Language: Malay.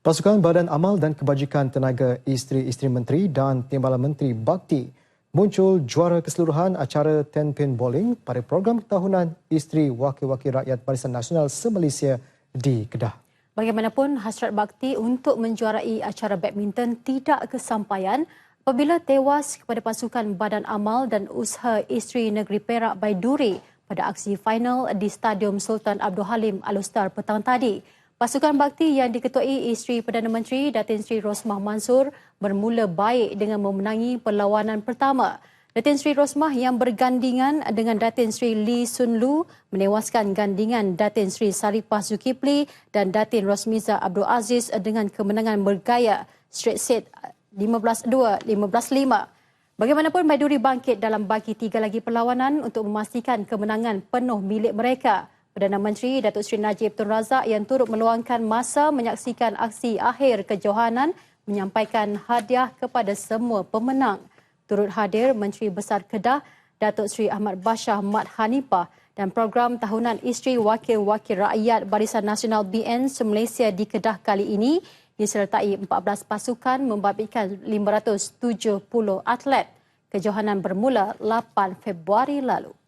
Pasukan Badan Amal dan Kebajikan Tenaga Isteri-Isteri Menteri dan Timbalan Menteri Bakti muncul juara keseluruhan acara Ten Pin Bowling pada program tahunan Isteri Wakil-Wakil Rakyat Barisan Nasional se-Malaysia di Kedah. Bagaimanapun, hasrat Bakti untuk menjuarai acara badminton tidak kesampaian apabila tewas kepada pasukan Badan Amal dan Usaha Isteri Negeri Perak Baiduri pada aksi final di Stadium Sultan Abdul Halim Alustar petang tadi. Pasukan bakti yang diketuai isteri Perdana Menteri Datin Sri Rosmah Mansur bermula baik dengan memenangi perlawanan pertama. Datin Sri Rosmah yang bergandingan dengan Datin Sri Lee Sun Lu menewaskan gandingan Datin Sri Saripah Zulkifli dan Datin Rosmiza Abdul Aziz dengan kemenangan bergaya straight set 15-2, 15-5. Bagaimanapun Maiduri bangkit dalam bagi tiga lagi perlawanan untuk memastikan kemenangan penuh milik mereka. Perdana Menteri Datuk Seri Najib Tun Razak yang turut meluangkan masa menyaksikan aksi akhir kejohanan menyampaikan hadiah kepada semua pemenang. Turut hadir Menteri Besar Kedah Datuk Seri Ahmad Bashar Mat Hanifah dan program tahunan Isteri Wakil-Wakil Rakyat Barisan Nasional BN se-Malaysia di Kedah kali ini disertai 14 pasukan membabitkan 570 atlet. Kejohanan bermula 8 Februari lalu.